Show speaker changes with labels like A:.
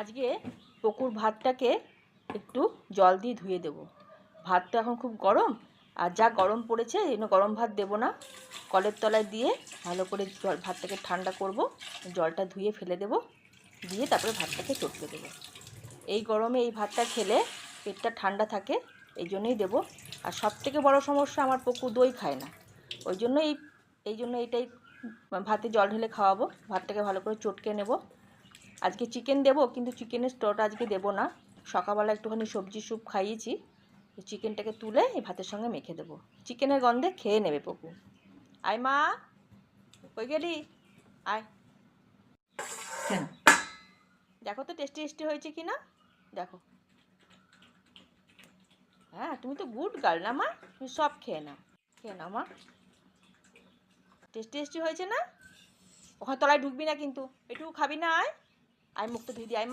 A: আজকে পকুর ভাতটাকে একটু জল দিয়ে ধুয়ে দেব। ভাতটা এখন খুব গরম, আর যা গরম পড়েছে এই জন্য গরম ভাত দেবো না। কলের তলায় দিয়ে ভালো করে জল, ভাতটাকে ঠান্ডা করব, জলটা ধুয়ে ফেলে দেব, দিয়ে তারপরে ভাতটাকে চটকে দেবো। এই গরমে এই ভাতটা খেলে পেটটা ঠান্ডা থাকে, এই জন্যই দেবো। আর সব থেকে বড়ো সমস্যা, আমার পকু দই খায় না। ওই জন্য এই এই জন্য এইটাই ভাতে জল ঢেলে খাওয়াবো। ভাতটাকে ভালো করে চটকে নেব। আজকে চিকেন দেবো কিন্তু চিকেনের স্টোরটা আজকে দেবো না। সকালবেলা একটুখানি সবজি স্যুপ খাইয়েছি চিকেনটাকে তুলে এই ভাতের সঙ্গে মেখে দেবো। চিকেনের গন্ধে খেয়ে নেবে পকু আয় মা কই গেলি? আয়।
B: কেন?
A: দেখো তো টেস্টি টেস্টি হয়েছে কি না দেখো। হ্যাঁ তুমি তো গুড গার্ল না মা তুমি সব খেয়ে নাও। খেয়ে নাও মা। টেস্টি টেস্টি হয়েছে না? ওখানে তলায় ঢুকবি না কিন্তু। একটু খাবি না আয়। আয় মুক্ত ধুই দি আয় মা